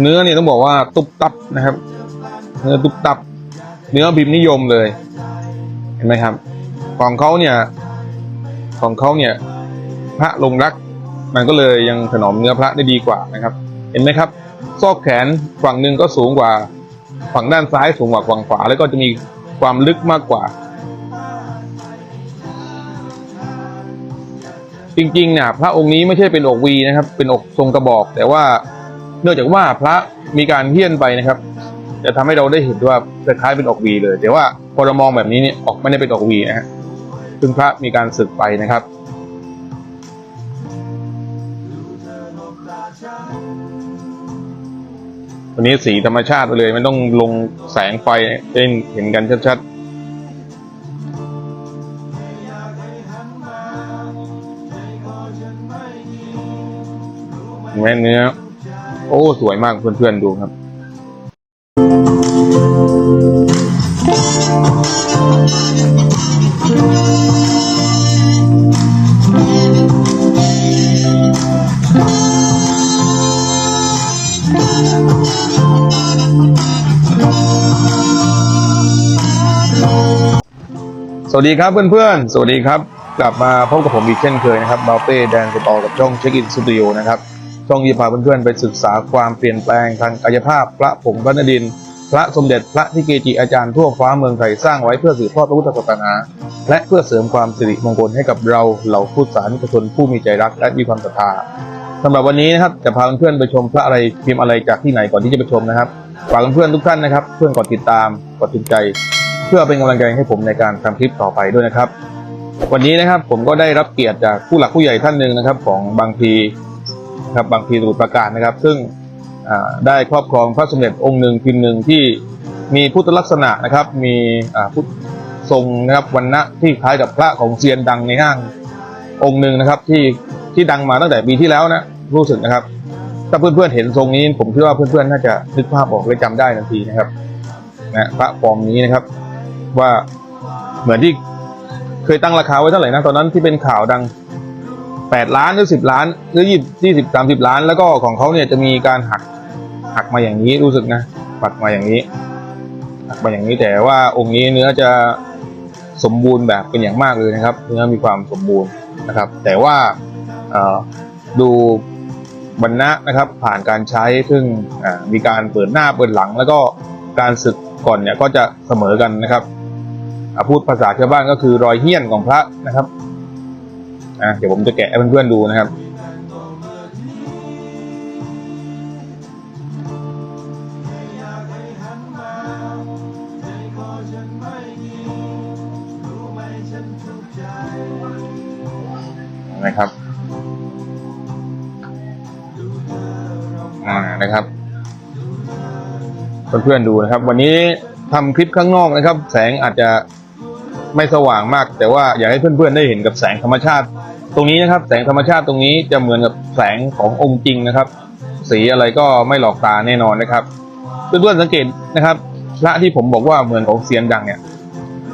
เนื้อเนี่ยต้องบอกว่าตุบตับนะครับ เนื้อตุบตับ เนื้อพิมพ์นิยมเลย เห็นไหมครับ ของเขาเนี่ย ของเขาเนี่ย พระลงรัก มันก็เลยยังถนอมเนื้อพระได้ดีกว่านะครับ เห็นไหมครับ ซอกแขนฝั่งหนึ่งก็สูงกว่า ฝั่งด้านซ้ายสูงกว่าฝั่งขวา แล้วก็จะมีความลึกมากกว่า จริงๆเนี่ยพระองค์นี้ไม่ใช่เป็นอกวีนะครับ เป็นอกทรงกระบอก แต่ว่า เนื่องจากว่าพระมีการเพี้ยนไปนะครับ จะทำให้เราได้เห็นว่าคล้ายๆเป็นอกวีเลย แต่ว่าพอเรามองแบบนี้เนี่ยออกไม่ได้เป็นอกวีนะฮะซึ่งพระมีการสึกไปนะครับวันนี้สีธรรมชาติไปเลยไม่ต้องลงแสงไฟให้เห็นกันชัดๆเห็นไหมเนื้อ อ้สวยมากเพื่อนๆดูครับสวัสดีครับเพื่อนๆ สวัสดีครับ กลับมาพบกับผมอีกเช่นเคยนะครับบาเป้แดนสตอกับช่องเช็คอินสตูดิโอนะครับ ช่องที่พาเพื่อนๆไปศึกษาความเปลี่ยนแปลงทางกายภาพ พระผงพระนดิน พระสมเด็จพระที่เกจิอาจารย์ทั่วฟ้าเมืองไทยสร้างไว้เพื่อสืบทอดพระพุทธศาสนา และเพื่อเสริมความสิริมงคลให้กับเราเหล่าพุทธศาสนิกชนผู้มีใจรักและมีความศรัทธาสำหรับวันนี้นะครับจะพาเพื่อนๆไปชมพระอะไรพิมพ์อะไรจากที่ไหนก่อนที่จะไปชมนะครับฝากเพื่อนๆทุกท่านนะครับเพื่อนกดติดตามกดติดใจ เพื่อเป็นกำลังใจให้ผมในการทำคลิปต่อไปด้วยนะครับ วันนี้นะครับผมก็ได้รับเกียรติจากผู้หลักผู้ใหญ่ท่านหนึ่งนะครับ ของบางพี นะครับบางพีสมุทรปราการนะครับ ซึ่งได้ครอบครองพระสมเด็จองค์หนึ่งพิมพ์หนึ่งที่มีพุทธลักษณะนะครับ มีพุทธทรงนะครับวันณะที่คล้ายกับพระของเซียนดังในห้างองค์หนึ่งนะครับ ที่ที่ดังมาตั้งแต่ปีที่แล้วนะรู้สึกนะครับ ถ้าเพื่อนๆเห็นทรงนี้ ผมคิดว่าเพื่อนๆน่าจะนึกภาพออกและจำได้ทันทีนะครับนะพระฟอร์มนี้นะครับ ว่าเหมือนที่เคยตั้งราคาไว้เท่าไหร่นะตอนนั้นที่เป็นข่าวดัง แปดล้านหรือสิบล้านหรือยี่ยี่สิบสามสิบล้าน แล้วก็ของเขาเนี่ยจะมีการหักหักมาอย่างนี้รู้สึกนะหักมาอย่างนี้หักมาอย่างนี้แต่ว่าองค์นี้เนื้อจะสมบูรณ์แบบเป็นอย่างมากเลยนะครับเนื้อมีความสมบูรณ์นะครับ แต่ว่าดูบรรณะนะครับผ่านการใช้ซึ่งมีการเปิดหน้าเปิดหลัง แล้วก็การศึกก่อนเนี่ยก็จะเสมอกันนะครับพูดภาษาชาวบ้านก็คือรอยเหี้ยนของพระนะครับ อะเดี๋ยวผมจะแกะให้เพื่อนๆดูนะครับนะครับอ่านะครับเพื่อนๆดูนะครับ วันนี้ทำคลิปข้างนอกนะครับ แสงอาจจะไม่สว่างมาก แต่ว่าอยากให้เพื่อนๆได้เห็นกับแสงธรรมชาติ ตรงนี้นะครับ แสงธรรมชาติตรงนี้จะเหมือนกับแสงขององค์จริงนะครับ สีอะไรก็ไม่หลอกตาแน่นอนนะครับเพื่อนๆสังเกตนะครับพระที่ผมบอกว่าเหมือนของเซียนดังเนี่ย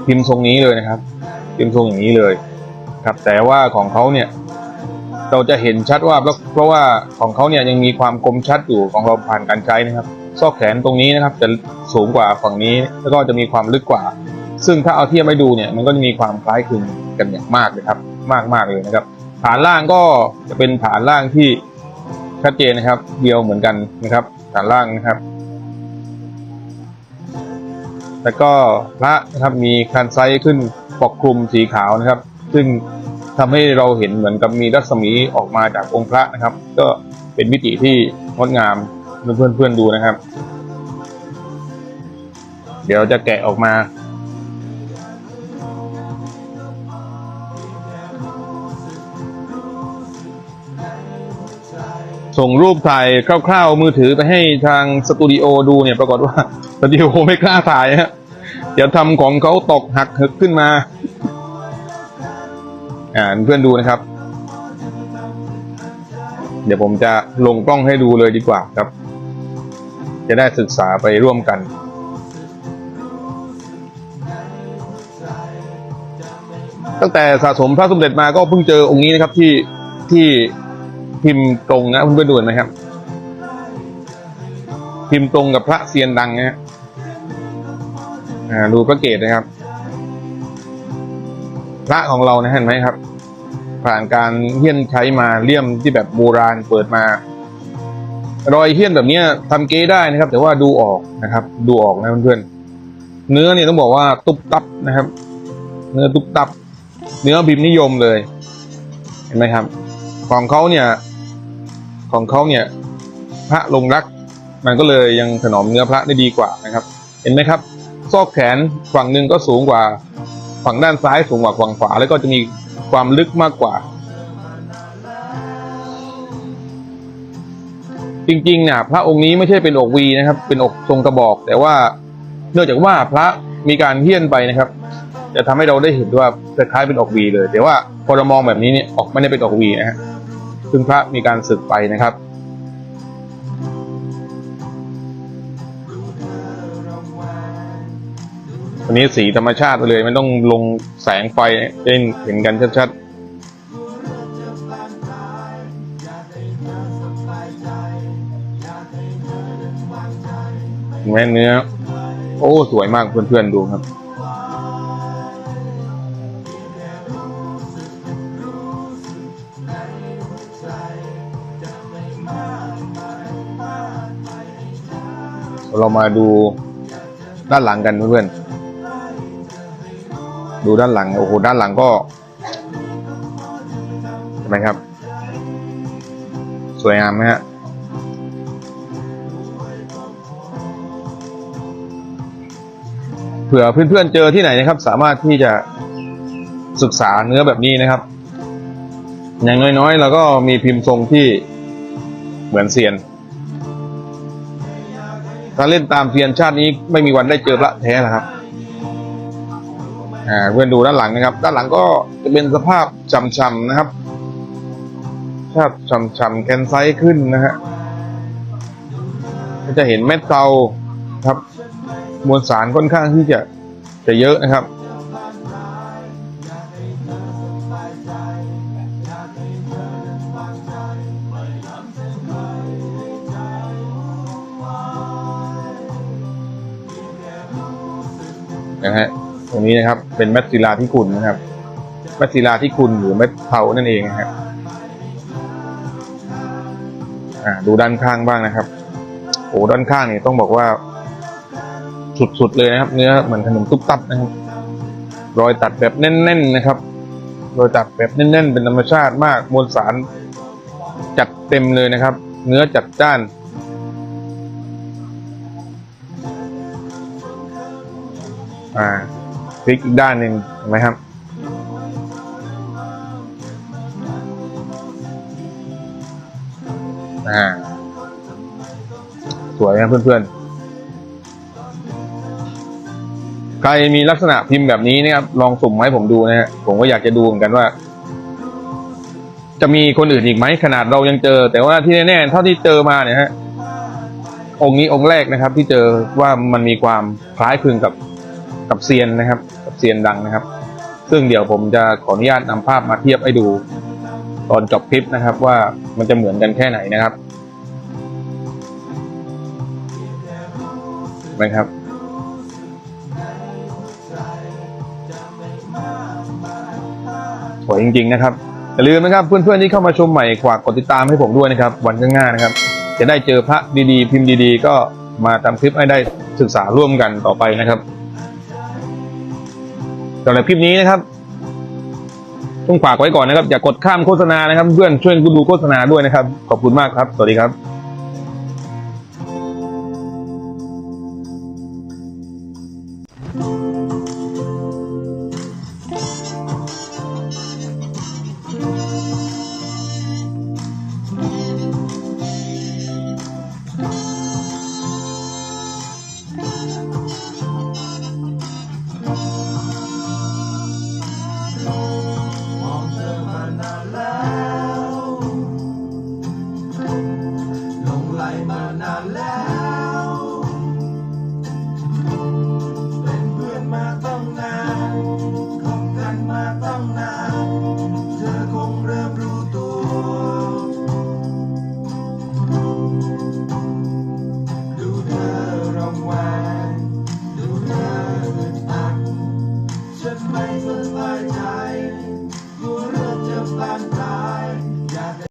พิมพ์ทรงนี้เลยนะครับ พิมพ์ทรงอย่างนี้เลย ครับ แต่ว่าของเขาเนี่ย เราจะเห็นชัดว่าเพราะเพราะว่าของเขาเนี่ยยังมีความคมชัดอยู่ของเราผ่านการใช้นะครับ ซอกแขนตรงนี้นะครับ จะสูงกว่าฝั่งนี้แล้วก็จะมีความลึกกว่า ซึ่งถ้าเอาเทียบไปดูเนี่ยมันก็จะมีความคล้ายคลึงกันอย่างมากเลยครับ มากมากๆเลยนะครับ ฐานล่างก็จะเป็นฐานล่างที่ชัดเจนนะครับ เดียวเหมือนกันนะครับ ฐานล่างนะครับ แล้วก็พระนะครับมีคันไซส์ขึ้นปกคลุมสีขาวนะครับ ซึ่งทำให้เราเห็นเหมือนกับมีรัศมีออกมาจากองค์พระนะครับ ก็เป็นมิติที่งดงามเพื่อนเพื่อนๆดูนะครับ เดี๋ยวจะแกะออกมา ส่งรูปถ่ายคร่าวๆมือถือไปให้ทางสตูดิโอดูเนี่ยปรากฏว่าสตูดิโอไม่กล้าถ่ายฮะเดี๋ยวทำของเขาตกหักหึกขึ้นมา อ่าเพื่อนดูนะครับ เดี๋ยวผมจะลงกล้องให้ดูเลยดีกว่าครับ จะได้ศึกษาไปร่วมกันตั้งแต่สะสมพระสมเด็จมาก็เพิ่งเจอองค์นี้นะครับที่ที่ พิมพ์ตรงนะเพื่อนๆดูนไหมครับ พิมพ์ตรงกับพระเซียนดังนะฮะดูพระเกศนะครับ พระของเรานะเห็นไหมครับ ผ่านการเฮี้ยนใช้มาเลี่ยมที่แบบโบราณเปิดมารอยเฮี้ยนแบบเนี้ยทำเก๊ได้นะครับ แต่ว่าดูออกนะครับ ดูออกนะเพื่อนๆเนื้อเนี่ยต้องบอกว่าตุบตับนะครับ เนื้อตุบตับ เนื้อพิมพ์นิยมเลย เห็นไหมครับ ของเขาเนี่ย ของเขาเนี่ยพระลงรัก มันก็เลยยังถนอมเนื้อพระได้ดีกว่านะครับ เห็นไหมครับ ซอกแขนฝั่งหนึ่งก็สูงกว่า ฝั่งด้านซ้ายสูงกว่าฝั่งขวา แล้วก็จะมีความลึกมากกว่า จริงๆเนี่ยพระองค์นี้ไม่ใช่เป็นอกวีนะครับ เป็นอกทรงกระบอก แต่ว่าเนื่องจากว่าพระมีการเฮี้ยนไปนะครับ จะทำให้เราได้เห็นว่าคล้ายเป็นอกวีเลย แต่ว่าพอเรามองแบบนี้เนี่ยออกไม่ได้เป็นอกวีนะฮะ ซึ่งพระมีการสึกไปนะครับ วันนี้สีธรรมชาติไปเลยไม่ต้องลงแสงไฟจะเห็นกันชัดๆเห็นเนื้อ โอ้ สวยมากเพื่อนๆดูครับ เรามาดูด้านหลังกันเพื่อนๆ ดูด้านหลัง โอ้โห ด้านหลังก็เห็นไหมครับ สวยงามไหมฮะเผื่อเพื่อนๆเจอที่ไหนนะครับ สามารถที่จะศึกษาเนื้อแบบนี้นะครับ อย่างน้อยๆเราก็มีพิมพ์ทรงที่เหมือนเซียน ถ้าเล่นตามเซียนชาตินี้ไม่มีวันได้เจอพระแท้นะครับอ่าเพื่อนดูด้านหลังนะครับ ด้านหลังก็จะเป็นสภาพจำๆนะครับภาพจำๆแคนไซขึ้นนะฮะก็จะเห็นเม็ดเตาครับ มวลสารค่อนข้างที่จะจะเยอะนะครับ นะฮะตรงนี้นะครับเป็นแมทศิลาที่คุณนะครับแมทศิลาที่คุณหรือแมทเทานั่นเองนะครับดูด้านข้างบ้างนะครับโอ้ด้านข้างเนี่ยต้องบอกว่า สุดๆเลยนะครับ เนื้อเหมือนขนมตุ๊บตับนะครับรอยตัดแบบแน่น ๆ นะครับ รอยตัดแบบแน่น ๆ เป็นธรรมชาติมากมวลสารจัดเต็มเลยนะครับ เนื้อจัดจ้าน พลิกอีกด้านหนึ่งเห็นไหมครับ อ่า สวยนะเพื่อนๆ ใครมีลักษณะพิมพ์แบบนี้นะครับ ลองสุ่มมาให้ผมดูนะฮะ ผมก็อยากจะดูเหมือนกันว่า จะมีคนอื่นอีกไหมขนาดเรายังเจอ แต่ว่าที่แน่ๆเท่าที่เจอมาเนี่ยฮะองค์นี้องค์แรกนะครับ ที่เจอว่ามันมีความคล้ายคลึงกับ กับเซียนนะครับ กับเซียนดังนะครับ ซึ่งเดี๋ยวผมจะขออนุญาตนำภาพมาเทียบให้ดู ตอนจบคลิปนะครับ ว่ามันจะเหมือนกันแค่ไหนนะครับนไหมครับสวยจริงๆนะครับอย่าลืมนะครับเพื่อนๆที่เข้ามาชมใหม่ฝากกดติดตามให้ผมด้วยนะครับ วันข้างหน้านะครับ จะได้เจอพระดีๆ พิมพ์ดีๆ ก็มาทำคลิปให้ได้ศึกษาร่วมกันต่อไปนะครับ สำหรับคลิปนี้นะครับต้องฝากไว้ก่อนนะครับอย่ากดข้ามโฆษณานะครับ เพื่อนช่วยกูดูโฆษณาด้วยนะครับ ขอบคุณมากครับ สวัสดีครับ tongue now.